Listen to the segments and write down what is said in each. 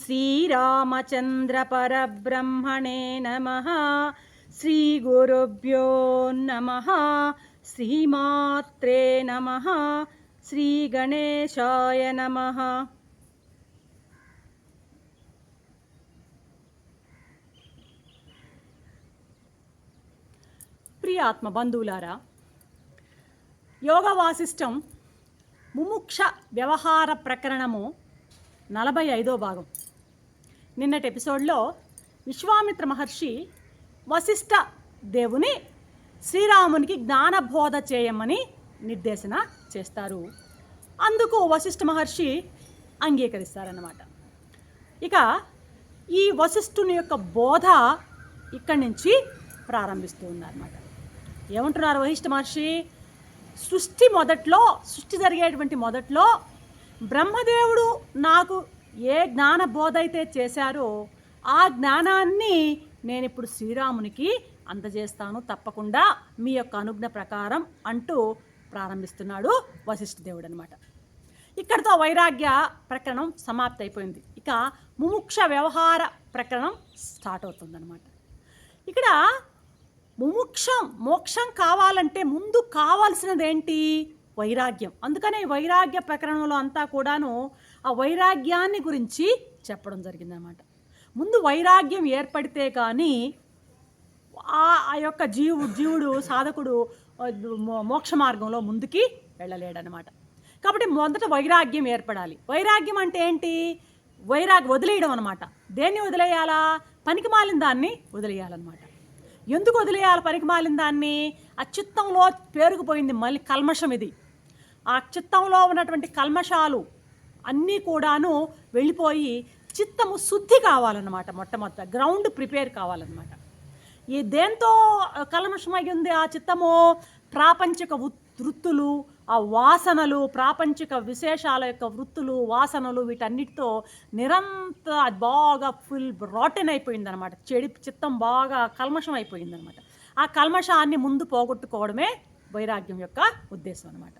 श्रीरामचन्द्रपरब्रह्मणे नमः श्रीगुरुभ्यो नमः श्रीमात्रे नमः श्रीगणेशाय नमः ప్రియ ఆత్మ బంధువులారా యోగ వాసిష్టం ముముక్ష వ్యవహార ప్రకరణము నలభై ఐదో భాగం నిన్నటి ఎపిసోడ్లో విశ్వామిత్ర మహర్షి వశిష్ఠ దేవుని శ్రీరామునికి జ్ఞానబోధ చేయమని నిర్దేశన చేస్తారు. అందుకు వశిష్ఠ మహర్షి అంగీకరిస్తారన్నమాట. ఇక ఈ వశిష్ఠుని యొక్క బోధ ఇక్కడి నుంచి ప్రారంభిస్తూ ఉన్నారన్నమాట. ఏమంటున్నారు వశిష్ఠ మహర్షి? సృష్టి మొదట్లో సృష్టి జరిగేటువంటి మొదట్లో బ్రహ్మదేవుడు నాకు ఏ జ్ఞాన బోధ అయితే చేశారో ఆ జ్ఞానాన్ని నేను ఇప్పుడు శ్రీరామునికి అందజేస్తాను తప్పకుండా మీ యొక్క అనుజ్ఞ ప్రకారం అంటూ ప్రారంభిస్తున్నాడు వశిష్ఠదేవుడు అనమాట ఇక్కడితో వైరాగ్య ప్రకరణం సమాప్తి అయిపోయింది ఇక ముముక్ష వ్యవహార ప్రకరణం స్టార్ట్ అవుతుందన్నమాట. ఇక్కడ ముముక్షం మోక్షం కావాలంటే ముందు కావాల్సినది ఏంటి వైరాగ్యం. అందుకనే ఈ వైరాగ్య ప్రకరణంలో అంతా కూడాను ఆ వైరాగ్యాన్ని గురించి చెప్పడం జరిగిందనమాట ముందు వైరాగ్యం ఏర్పడితే కానీ ఆ ఆ యొక్క జీవు జీవుడు సాధకుడు మోక్ష మార్గంలో ముందుకి వెళ్ళలేడనమాట కాబట్టి మొదట వైరాగ్యం ఏర్పడాలి. వైరాగ్యం అంటే ఏంటి? వైరాగ్యం వదిలేయడం అనమాట దేన్ని వదిలేయాలా? పనికి మాలిన దాన్ని వదిలేయాలన్నమాట. ఎందుకు వదిలేయాలి పనికి మాలిన దాన్ని? ఆ పేరుకుపోయింది మళ్ళీ కల్మషం ఇది. ఆ చిత్తంలో ఉన్నటువంటి కల్మషాలు అన్నీ కూడాను వెళ్ళిపోయి చిత్తము శుద్ధి కావాలన్నమాట మొట్టమొదట గ్రౌండ్ ప్రిపేర్ కావాలన్నమాట. ఈ దేంతో కల్మషమై ఉంది ఆ చిత్తము? ప్రాపంచిక వృత్తులు ఆ వాసనలు ప్రాపంచిక విశేషాల యొక్క వృత్తులు వాసనలు వీటన్నిటితో నిరంతర అది బాగా ఫుల్ రాటెన్ అయిపోయింది అనమాట చెడి చిత్తం బాగా కల్మషం అయిపోయింది అనమాట ఆ కల్మషాన్ని ముందు పోగొట్టుకోవడమే వైరాగ్యం యొక్క ఉద్దేశం అనమాట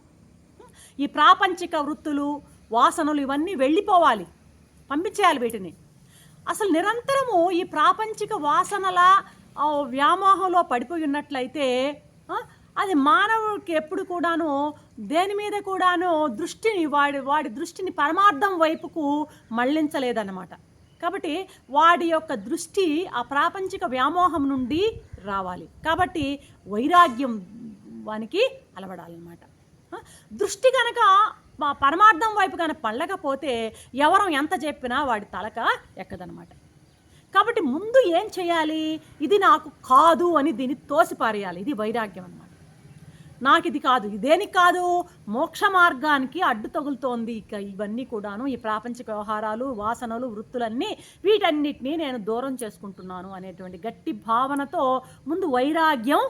ఈ ప్రాపంచిక వృత్తులు వాసనలు ఇవన్నీ వెళ్ళిపోవాలి. పంపించేయాలి వీటిని. అసలు నిరంతరము ఈ ప్రాపంచిక వాసనల వ్యామోహంలో పడిపోయి ఉన్నట్లయితే అది మానవుడికి ఎప్పుడు కూడాను దేని మీద కూడాను దృష్టిని వాడి వాడి దృష్టిని పరమార్థం వైపుకు మళ్ళించలేదన్నమాట. కాబట్టి వాడి యొక్క దృష్టి ఆ ప్రాపంచిక వ్యామోహం నుండి రావాలి. కాబట్టి వైరాగ్యం వానికి అలవడాలన్నమాట. దృష్టి కనుక పరమార్థం వైపు కానీ పళ్ళకపోతే ఎవరం ఎంత చెప్పినా వాడి తలక ఎక్కదనమాట కాబట్టి ముందు ఏం చేయాలి? ఇది నాకు కాదు అని దీన్ని తోసిపారేయాలి. ఇది వైరాగ్యం అన్నమాట. నాకు ఇది కాదు ఇదేనికి కాదు? మోక్ష మార్గానికి అడ్డు తగులుతోంది. ఇక ఇవన్నీ కూడాను ఈ ప్రాపంచిక వ్యవహారాలు వాసనలు వృత్తులన్నీ వీటన్నిటినీ నేను దూరం చేసుకుంటున్నాను అనేటువంటి గట్టి భావనతో ముందు వైరాగ్యం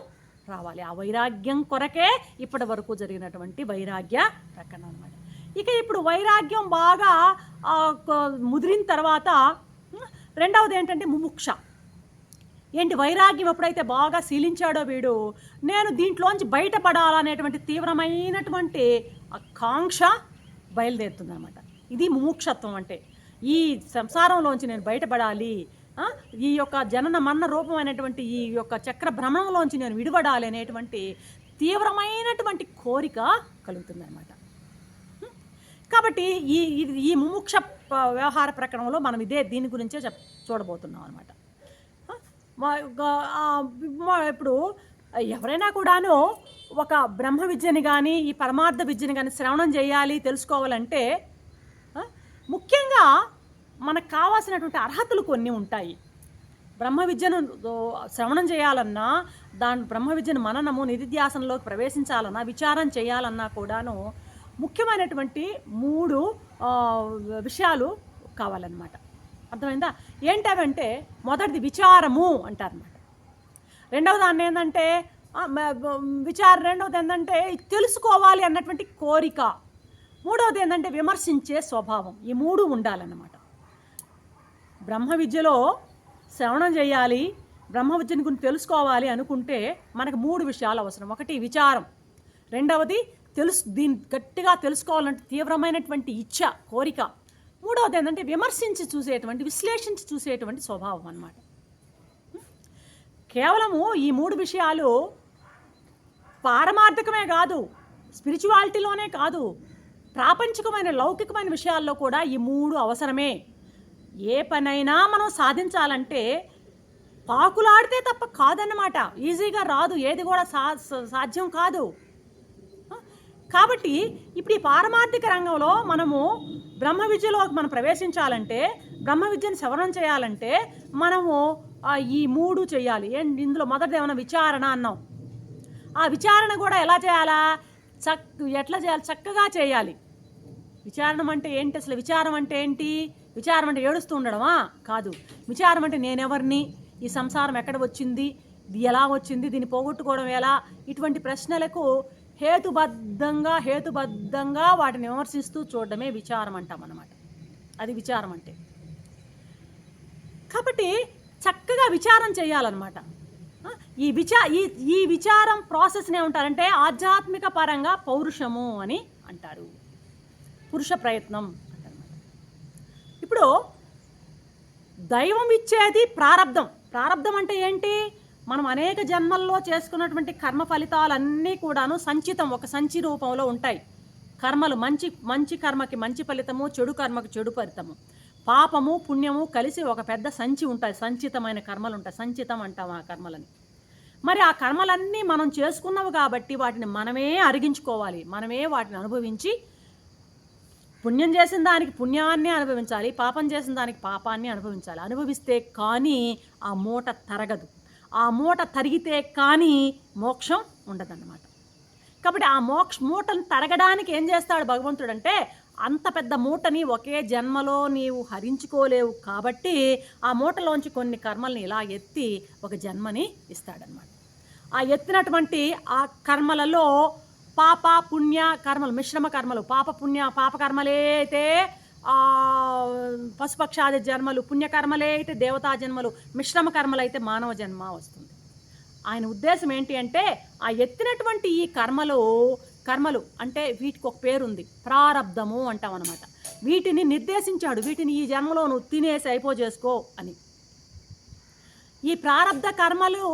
రావాలి. ఆ వైరాగ్యం కొరకే ఇప్పటి వరకు జరిగినటువంటి వైరాగ్య ప్రకటన అనమాట ఇక ఇప్పుడు వైరాగ్యం బాగా ముదిరిన తర్వాత రెండవది ఏంటంటే ముముక్ష. ఏంటి వైరాగ్యం ఎప్పుడైతే బాగా శీలించాడో వీడు నేను దీంట్లోంచి బయటపడాలనేటువంటి తీవ్రమైనటువంటి కాంక్ష బయలుదేరుతుందనమాట ఇది ముముక్షత్వం అంటే. ఈ సంసారంలోంచి నేను బయటపడాలి ఈ యొక్క జనన మన్న రూపమైనటువంటి ఈ యొక్క చక్ర భ్రమణంలోంచి నేను విడిపడాలి అనేటువంటి తీవ్రమైనటువంటి కోరిక కలుగుతుందన్నమాట. కాబట్టి ఈ ఇది- ఈ ముముక్ష వ్యవహార ప్రకరణంలో మనం ఇదే దీని గురించే చెప్ చూడబోతున్నాం అనమాట ఇప్పుడు ఎవరైనా కూడాను ఒక బ్రహ్మ విద్యని కానీ ఈ పరమార్థ విద్యని కానీ శ్రవణం చేయాలి తెలుసుకోవాలంటే ముఖ్యంగా మనకు కావాల్సినటువంటి అర్హతలు కొన్ని ఉంటాయి. బ్రహ్మ విద్యను శ్రవణం చేయాలన్నా దాని బ్రహ్మ విద్యను మననము నిధిధ్యాసనలోకి ప్రవేశించాలన్నా విచారం చేయాలన్నా కూడాను ముఖ్యమైనటువంటి మూడు విషయాలు కావాలన్నమాట. అర్థమైందా? ఏంటవంటే మొదటిది విచారము అంటారన్నమాట. రెండవ దాన్ని ఏంటంటే విచారం విచార రెండవది ఏంటంటే తెలుసుకోవాలి అన్నటువంటి కోరిక. మూడవది ఏంటంటే విమర్శించే స్వభావం. ఈ మూడు ఉండాలన్నమాట. బ్రహ్మ విద్యలో శ్రవణం చేయాలి బ్రహ్మ విద్యను గురించి తెలుసుకోవాలి అనుకుంటే మనకు మూడు విషయాలు అవసరం. ఒకటి విచారం రెండవది తెలుసు దీన్ని గట్టిగా తెలుసుకోవాలంటే తీవ్రమైనటువంటి ఇచ్చ కోరిక. మూడవది ఏంటంటే విమర్శించి చూసేటువంటి విశ్లేషించి చూసేటువంటి స్వభావం అన్నమాట. కేవలము ఈ మూడు విషయాలు పారమార్థికమే కాదు స్పిరిచువాలిటీలోనే కాదు ప్రాపంచికమైన లౌకికమైన విషయాల్లో కూడా ఈ మూడు అవసరమే. ఏ పనైనా మనం సాధించాలంటే పాకులాడితే తప్ప కాదన్నమాట. ఈజీగా రాదు ఏది కూడా సా- సాధ్యం కాదు. కాబట్టి ఇప్పుడు ఈ పారమార్థిక రంగంలో మనము బ్రహ్మ విద్యలో మనం ప్రవేశించాలంటే బ్రహ్మ విద్యను సవరణ చేయాలంటే మనము ఈ మూడు చేయాలి. ఏంటి ఇందులో మొదటిది ఏమైనా విచారణ అన్నాం. ఆ విచారణ కూడా ఎలా చేయాలా? చక్ ఎట్లా చేయాలి? చక్కగా చేయాలి. విచారణం అంటే ఏంటి? అసలు విచారం అంటే ఏంటి? విచారం అంటే ఏడుస్తూ ఉండడమా? కాదు. విచారం అంటే నేనెవరిని? ఈ సంసారం ఎక్కడ వచ్చింది? ఇది ఎలా వచ్చింది? దీన్ని పోగొట్టుకోవడం ఎలా? ఇటువంటి ప్రశ్నలకు హేతుబద్ధంగా హేతుబద్ధంగా వాటిని విమర్శిస్తూ చూడడమే విచారం అంటాం అన్నమాట. అది విచారం అంటే. కాబట్టి చక్కగా విచారం చేయాలన్నమాట. ఈ విచా ఈ ఈ విచారం ప్రాసెస్ని ఏమంటారంటే ఆధ్యాత్మిక పరంగా పౌరుషము అని అంటారు. పురుష ప్రయత్నం అంటారన్నమాట. ఇప్పుడు దైవం ఇచ్చేది ప్రారంధం ప్రారంధం అంటే ఏంటి? మనం అనేక జన్మల్లో చేసుకున్నటువంటి కర్మ ఫలితాలన్నీ కూడాను సంచితం ఒక సంచి రూపంలో ఉంటాయి. కర్మలు మంచి మంచి కర్మకి మంచి ఫలితము చెడు కర్మకి చెడు ఫలితము. పాపము పుణ్యము కలిసి ఒక పెద్ద సంచి ఉంటాయి. సంచితమైన కర్మలు ఉంటాయి. సంచితం అంటాం ఆ కర్మలని. మరి ఆ కర్మలన్నీ మనం చేసుకున్నవి కాబట్టి వాటిని మనమే అరిగించుకోవాలి. మనమే వాటిని అనుభవించి పుణ్యం చేసిన దానికి పుణ్యాన్ని అనుభవించాలి. పాపం చేసిన దానికి పాపాన్ని అనుభవించాలి. అనుభవిస్తే కానీ ఆ మూట తరగదు. ఆ మూట తరిగితే కానీ మోక్షం ఉండదన్నమాట. కాబట్టి ఆ మోక్ష మూటను తరగడానికి ఏం చేస్తాడు భగవంతుడు అంటే అంత పెద్ద మూటని ఒకే జన్మలో నీవు హరించుకోలేవు కాబట్టి ఆ మూటలోంచి కొన్ని కర్మల్ని ఇలా ఎత్తి ఒక జన్మని ఇస్తాడనమాట ఆ ఎత్తినటువంటి ఆ కర్మలలో పాప పుణ్య కర్మలు మిశ్రమ కర్మలు పాప పుణ్య పాప కర్మలే అయితే పశుపక్షాది జన్మలు పుణ్యకర్మలే అయితే దేవతా జన్మలు మిశ్రమ కర్మలు అయితే మానవ జన్మ వస్తుంది. ఆయన ఉద్దేశం ఏంటి అంటే ఆ ఎత్తినటువంటి ఈ కర్మలు కర్మలు అంటే వీటికి ఒక పేరుంది ప్రారబ్ధము అంటాం అనమాట వీటిని నిర్దేశించాడు వీటిని ఈ జన్మలో నువ్వు తినేసి అయిపో చేసుకో అని. ఈ ప్రారబ్ధ కర్మలు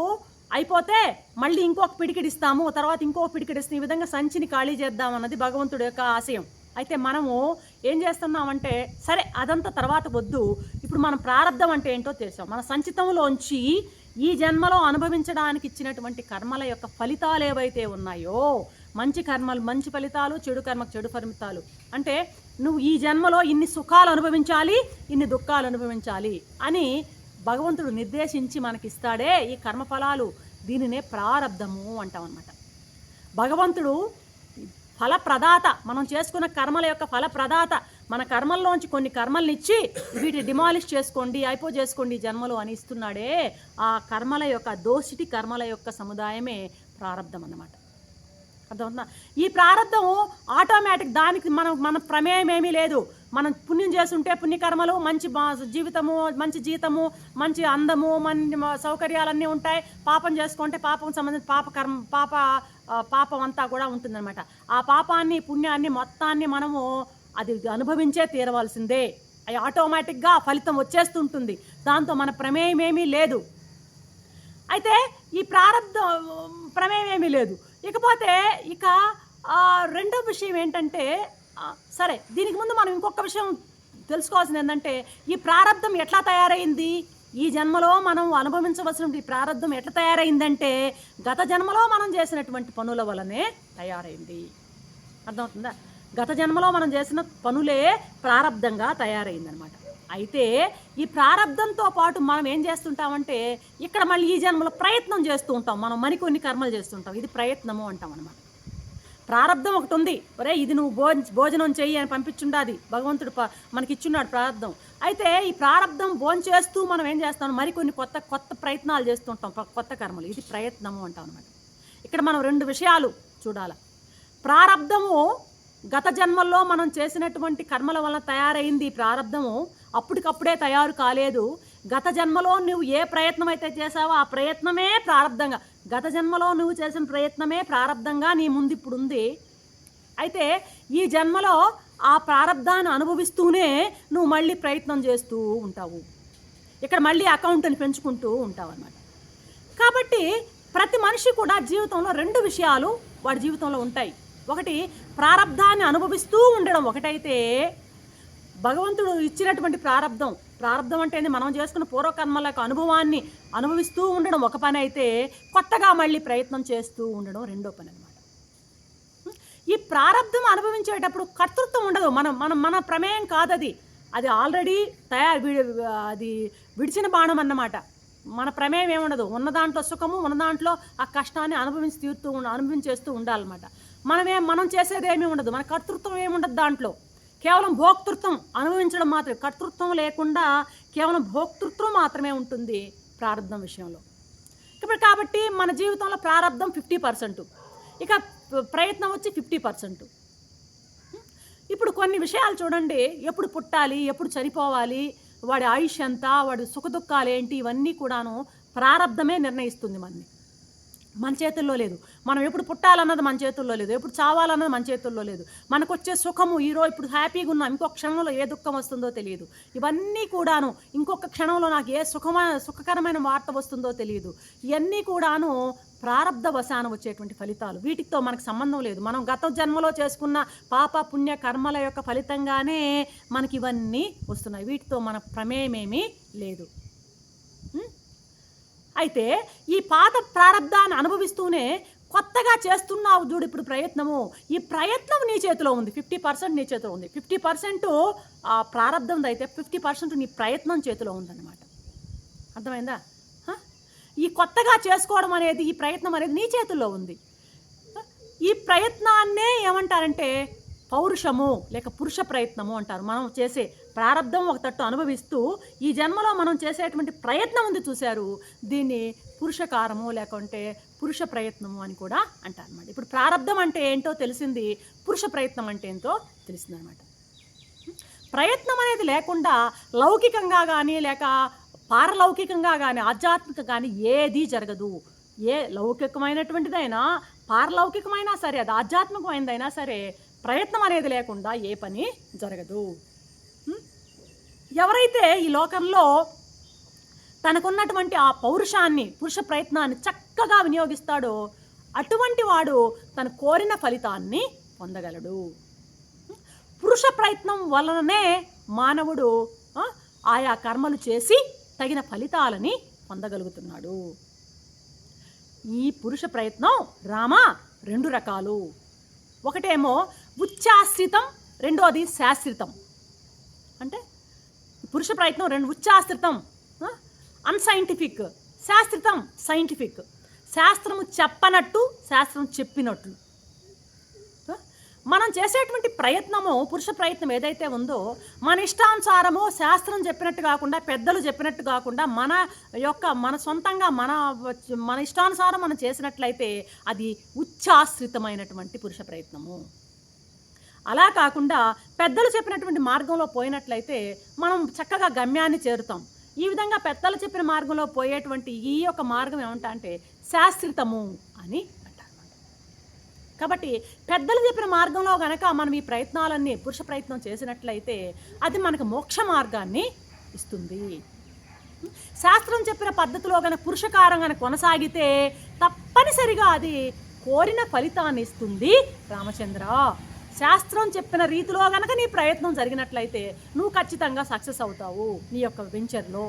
అయిపోతే మళ్ళీ ఇంకొక పిడికిడిస్తాము తర్వాత ఇంకొక పిడికిడిస్తాం ఈ విధంగా సంచిని ఖాళీ చేద్దామన్నది భగవంతుడి యొక్క ఆశయం. అయితే మనము ఏం చేస్తున్నామంటే సరే అదంతా తర్వాత వద్దు. ఇప్పుడు మనం ప్రారంధం అంటే ఏంటో తెలుసాం? మన సంచితంలోంచి ఈ జన్మలో అనుభవించడానికి ఇచ్చినటువంటి కర్మల యొక్క ఫలితాలు ఏవైతే ఉన్నాయో మంచి కర్మలు మంచి ఫలితాలు చెడు కర్మకు చెడు ఫలితాలు అంటే నువ్వు ఈ జన్మలో ఇన్ని సుఖాలు అనుభవించాలి ఇన్ని దుఃఖాలు అనుభవించాలి అని భగవంతుడు నిర్దేశించి మనకిస్తాడే ఈ కర్మఫలాలు. దీనినే ప్రారబ్ధము అంటాం అనమాట భగవంతుడు ఫలప్రదాత. మనం చేసుకున్న కర్మల యొక్క ఫలప్రదాత. మన కర్మల్లోంచి కొన్ని కర్మల్ని ఇచ్చి వీటిని డిమాలిష్ చేసుకోండి అయిపో చేసుకోండి జన్మలు అని ఇస్తున్నాడే. ఆ కర్మల యొక్క దోషిటి కర్మల యొక్క సముదాయమే ప్రారంధం అన్నమాట అర్థమవుతుందా? ఈ ప్రారంధం ఆటోమేటిక్ దానికి మనం మన ప్రమేయం ఏమీ లేదు. మనం పుణ్యం చేస్తుంటే పుణ్యకర్మలు మంచి జీవితము మంచి జీతము మంచి అందము మన సౌకర్యాలన్నీ ఉంటాయి. పాపం చేసుకుంటే పాపం సంబంధించిన పాప కర్మ పాప పాపం అంతా కూడా ఉంటుందన్నమాట. ఆ పాపాన్ని పుణ్యాన్ని మొత్తాన్ని మనము అది అనుభవించే తీరవలసిందే. అది ఆటోమేటిక్గా ఫలితం వచ్చేస్తుంటుంది. దాంతో మన ప్రమేయం ఏమీ లేదు. అయితే ఈ ప్రారంభ ప్రమేయం ఏమీ లేదు. ఇకపోతే ఇక రెండో విషయం ఏంటంటే సరే దీనికి ముందు మనం ఇంకొక విషయం తెలుసుకోవాల్సింది ఏంటంటే ఈ ప్రారంధం ఎట్లా తయారైంది? ఈ జన్మలో మనం అనుభవించవలసిన ఈ ప్రారంధం ఎట్లా తయారైందంటే గత జన్మలో మనం చేసినటువంటి పనుల వలనే తయారైంది. అర్థమవుతుందా? గత జన్మలో మనం చేసిన పనులే ప్రారంధంగా తయారైందనమాట. అయితే ఈ ప్రారంధంతో పాటు మనం ఏం చేస్తుంటామంటే ఇక్కడ మళ్ళీ ఈ జన్మలో ప్రయత్నం చేస్తూ ఉంటాం. మనం మరికొన్ని కర్మలు చేస్తుంటాం ఇది ప్రయత్నము అంటాం అనమాట ప్రారంధం ఒకటి ఉంది. ఒరే ఇది నువ్వు భోజ భోజనం చెయ్యి అని పంపించుండాది. భగవంతుడు మనకిచ్చున్నాడు మనకి ఇచ్చున్నాడు ప్రారంధం అయితే ఈ ప్రారంధం భోజనం చేస్తూ మనం ఏం చేస్తాం మరికొన్ని కొత్త కొత్త ప్రయత్నాలు చేస్తుంటాం. కొత్త కర్మలు. ఇది ప్రయత్నము అంటాం అనమాట ఇక్కడ మనం రెండు విషయాలు చూడాలి. ప్రారంధము గత జన్మల్లో మనం చేసినటువంటి కర్మల వలన తయారైంది ఈ ప్రారంధము అప్పటికప్పుడే తయారు కాలేదు. గత జన్మలో నువ్వు ఏ ప్రయత్నం అయితే చేసావో ఆ ప్రయత్నమే ప్రారంధంగా గత జన్మలో నువ్వు చేసిన ప్రయత్నమే ప్రారంధంగా నీ ముందు ఇప్పుడు ఉంది అయితే ఈ జన్మలో ఆ ప్రారంధాన్ని అనుభవిస్తూనే నువ్వు మళ్ళీ ప్రయత్నం చేస్తూ ఉంటావు. ఇక్కడ మళ్ళీ అకౌంట్ని పెంచుకుంటూ ఉంటావు అన్నమాట కాబట్టి ప్రతి మనిషి కూడా జీవితంలో రెండు విషయాలు వాడి జీవితంలో ఉంటాయి. ఒకటి ప్రారంధాన్ని అనుభవిస్తూ ఉండడం. ఒకటైతే భగవంతుడు ఇచ్చినటువంటి ప్రారంధం ప్రారంభం అంటే ఏంది? మనం చేసుకున్న పూర్వకర్మల యొక్క అనుభవాన్ని అనుభవిస్తూ ఉండడం ఒక పని అయితే కొత్తగా మళ్ళీ ప్రయత్నం చేస్తూ ఉండడం రెండో పని అనమాట ఈ ప్రారంధం అనుభవించేటప్పుడు కర్తృత్వం ఉండదు. మనం మనం మన ప్రమేయం కాదు అది అది ఆల్రెడీ తయారు అది విడిచిన బాణం అన్నమాట. మన ప్రమేయం ఏముండదు. ఉన్న దాంట్లో సుఖము ఉన్న దాంట్లో ఆ కష్టాన్ని అనుభవించి తీరుతూ ఉండ అనుభవించేస్తూ ఉండాలన్నమాట. మనమే మనం చేసేది ఏమీ ఉండదు. మన కర్తృత్వం ఏముండదు దాంట్లో. కేవలం భోక్తృత్వం అనుభవించడం మాత్రమే కర్తృత్వం లేకుండా కేవలం భోక్తృత్వం మాత్రమే ఉంటుంది ప్రారంభం విషయంలో. ఇప్పుడు కాబట్టి మన జీవితంలో ప్రారంధం ఫిఫ్టీ పర్సెంట్. ఇక ప్రయత్నం వచ్చి ఫిఫ్టీ పర్సెంట్. ఇప్పుడు కొన్ని విషయాలు చూడండి. ఎప్పుడు పుట్టాలి ఎప్పుడు చనిపోవాలి వాడి ఆయుష్ ఎంత వాడి సుఖదుఖాలు ఏంటి ఇవన్నీ కూడాను ప్రారంధమే నిర్ణయిస్తుంది మనని. మన చేతుల్లో లేదు. మనం ఎప్పుడు పుట్టాలన్నది మన చేతుల్లో లేదు. ఎప్పుడు చావాలన్నది మన చేతుల్లో లేదు. మనకు వచ్చే సుఖము ఈరోజు ఇప్పుడు హ్యాపీగా ఉన్నాం. ఇంకొక క్షణంలో ఏ దుఃఖం వస్తుందో తెలియదు. ఇవన్నీ కూడాను ఇంకొక క్షణంలో నాకు ఏ సుఖమైన సుఖకరమైన వార్త వస్తుందో తెలియదు. ఇవన్నీ కూడాను ప్రారంధ వశాన వచ్చేటువంటి ఫలితాలు. వీటితో మనకు సంబంధం లేదు. మనం గత జన్మలో చేసుకున్న పాప పుణ్య కర్మల యొక్క ఫలితంగానే మనకి ఇవన్నీ వస్తున్నాయి. వీటితో మన ప్రమేయమేమీ లేదు. అయితే ఈ పాత ప్రారంధాన్ని అనుభవిస్తూనే కొత్తగా చేస్తున్నావు చూడు ఇప్పుడు ప్రయత్నము. ఈ ప్రయత్నం నీ చేతిలో ఉంది. ఫిఫ్టీ పర్సెంట్ నీ చేతిలో ఉంది. ఫిఫ్టీ పర్సెంట్ ఆ ప్రారంధం అయితే ఫిఫ్టీ పర్సెంట్ నీ ప్రయత్నం చేతిలో ఉందన్నమాట. అర్థమైందా? ఈ కొత్తగా చేసుకోవడం అనేది ఈ ప్రయత్నం అనేది నీ చేతుల్లో ఉంది. ఈ ప్రయత్నాన్నే ఏమంటారంటే పౌరుషము లేక పురుష ప్రయత్నము అంటారు. మనం చేసే ప్రారంధం ఒక తట్టు అనుభవిస్తూ ఈ జన్మలో మనం చేసేటువంటి ప్రయత్నం ఉంది చూశారు. దీన్ని పురుషకారము లేకుంటే పురుష ప్రయత్నము అని కూడా అంటారు అనమాట ఇప్పుడు ప్రారంధం అంటే ఏంటో తెలిసింది పురుష ప్రయత్నం అంటే ఏంటో తెలిసిందనమాట ప్రయత్నం అనేది లేకుండా లౌకికంగా కానీ లేక పారలౌకికంగా కానీ ఆధ్యాత్మిక కానీ ఏదీ జరగదు. ఏ లౌకికమైనటువంటిదైనా పారలౌకికమైనా సరే అది ఆధ్యాత్మికమైనదైనా సరే ప్రయత్నం అనేది లేకుండా ఏ పని జరగదు. ఎవరైతే ఈ లోకంలో తనకున్నటువంటి ఆ పౌరుషాన్ని పురుష ప్రయత్నాన్ని చక్కగా వినియోగిస్తాడో అటువంటి వాడు తను కోరిన ఫలితాన్ని పొందగలడు. పురుష ప్రయత్నం వలననే మానవుడు ఆయా కర్మలు చేసి తగిన ఫలితాలని పొందగలుగుతున్నాడు. ఈ పురుష ప్రయత్నం రామ రెండు రకాలు. ఒకటేమో ఉచ్చాశ్రితం రెండోది శాశ్రితం. అంటే పురుష ప్రయత్నం రెండు ఉచ్చాశ్రితం అన్సైంటిఫిక్ శాస్త్రితం సైంటిఫిక్ శాస్త్రము చెప్పనట్టు శాస్త్రం చెప్పినట్లు మనం చేసేటువంటి ప్రయత్నము పురుష ప్రయత్నం ఏదైతే ఉందో మన ఇష్టానుసారము శాస్త్రం చెప్పినట్టు కాకుండా పెద్దలు చెప్పినట్టు కాకుండా మన యొక్క మన సొంతంగా మన మన ఇష్టానుసారం మనం చేసినట్లయితే అది ఉచ్చాశ్రితమైనటువంటి పురుష ప్రయత్నము. అలా కాకుండా పెద్దలు చెప్పినటువంటి మార్గంలో పోయినట్లయితే మనం చక్కగా గమ్యాన్ని చేరుతాం. ఈ విధంగా పెద్దలు చెప్పిన మార్గంలో పోయేటువంటి ఈ యొక్క మార్గం ఏమంటా అంటే శాస్త్రితము అని కాబట్టి పెద్దలు చెప్పిన మార్గంలో కనుక మనం ఈ ప్రయత్నాలన్నీ పురుష ప్రయత్నం చేసినట్లయితే అది మనకు మోక్ష మార్గాన్ని ఇస్తుంది. శాస్త్రం చెప్పిన పద్ధతిలో కనుక పురుషకారం గనక కొనసాగితే తప్పనిసరిగా అది కోరిన ఫలితాన్ని ఇస్తుంది రామచంద్ర. శాస్త్రం చెప్పిన రీతిలో కనుక నీ ప్రయత్నం జరిగినట్లయితే నువ్వు ఖచ్చితంగా సక్సెస్ అవుతావు నీ యొక్క వెంచర్లో.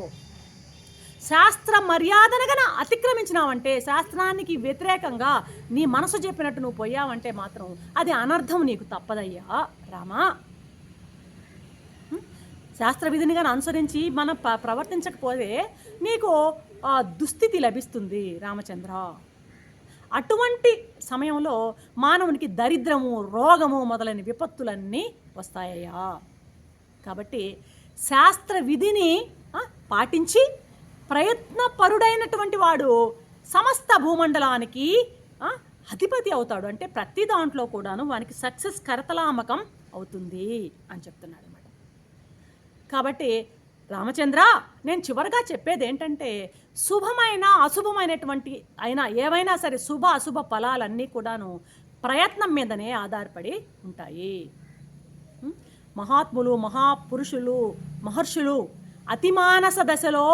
శాస్త్ర మర్యాదను గన అతిక్రమించినావంటే శాస్త్రానికి వ్యతిరేకంగా నీ మనసు చెప్పినట్టు నువ్వు పోయావంటే మాత్రం అది అనర్థం నీకు తప్పదయ్యా. రామా? శాస్త్ర విధిని కానీ అనుసరించి మనం ప ప్రవర్తించకపోతే నీకు దుస్థితి లభిస్తుంది రామచంద్ర. అటువంటి సమయంలో మానవునికి దరిద్రము రోగము మొదలైన విపత్తులన్నీ వస్తాయ్యా కాబట్టి శాస్త్ర విధిని పాటించి ప్రయత్నపరుడైనటువంటి వాడు సమస్త భూమండలానికి అధిపతి అవుతాడు. అంటే ప్రతి దాంట్లో కూడాను వానికి సక్సెస్ కరతలామకం అవుతుంది అని చెప్తున్నాడు అనమాట కాబట్టి రామచంద్ర నేను చివరిగా చెప్పేది ఏంటంటే శుభమైన అశుభమైనటువంటి అయినా ఏవైనా సరే శుభ అశుభ ఫలాలన్నీ కూడాను ప్రయత్నం మీదనే ఆధారపడి ఉంటాయి. మహాత్ములు మహాపురుషులు మహర్షులు అతిమానస దశలో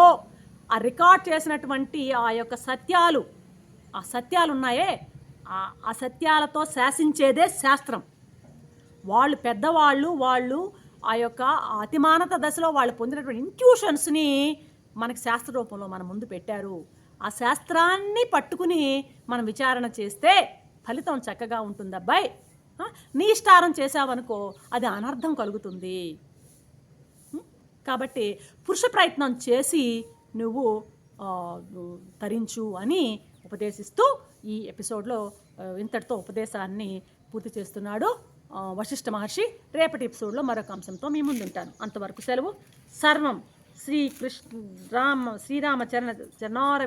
ఆ రికార్డ్ చేసినటువంటి ఆ యొక్క సత్యాలు ఆ సత్యాలు ఉన్నాయే ఆ- సత్యాలతో శాసించేదే శాస్త్రం. వాళ్ళు పెద్దవాళ్ళు వాళ్ళు ఆ యొక్క అతిమానత దశలో వాళ్ళు పొందినటువంటి ఇంట్యూషన్స్ని మనకి శాస్త్ర రూపంలో మన ముందు పెట్టారు. ఆ శాస్త్రాన్ని పట్టుకుని మనం విచారణ చేస్తే ఫలితం చక్కగా ఉంటుంది అబ్బాయి నీ ఇష్టారం చేసావనుకో అది అనర్థం కలుగుతుంది. కాబట్టి పురుష ప్రయత్నం చేసి నువ్వు తరించు అని ఉపదేశిస్తూ ఈ ఎపిసోడ్లో ఇంతటితో ఉపదేశాన్ని పూర్తి చేస్తున్నాడు వశిష్ఠ మహర్షి. రేపటి ఎపిసోడ్లో మరొక అంశంతో మీ ముందుంటాను. అంతవరకు సెలవు. సర్వం శ్రీకృష్ణ రామ శ్రీరామచరణ చరణార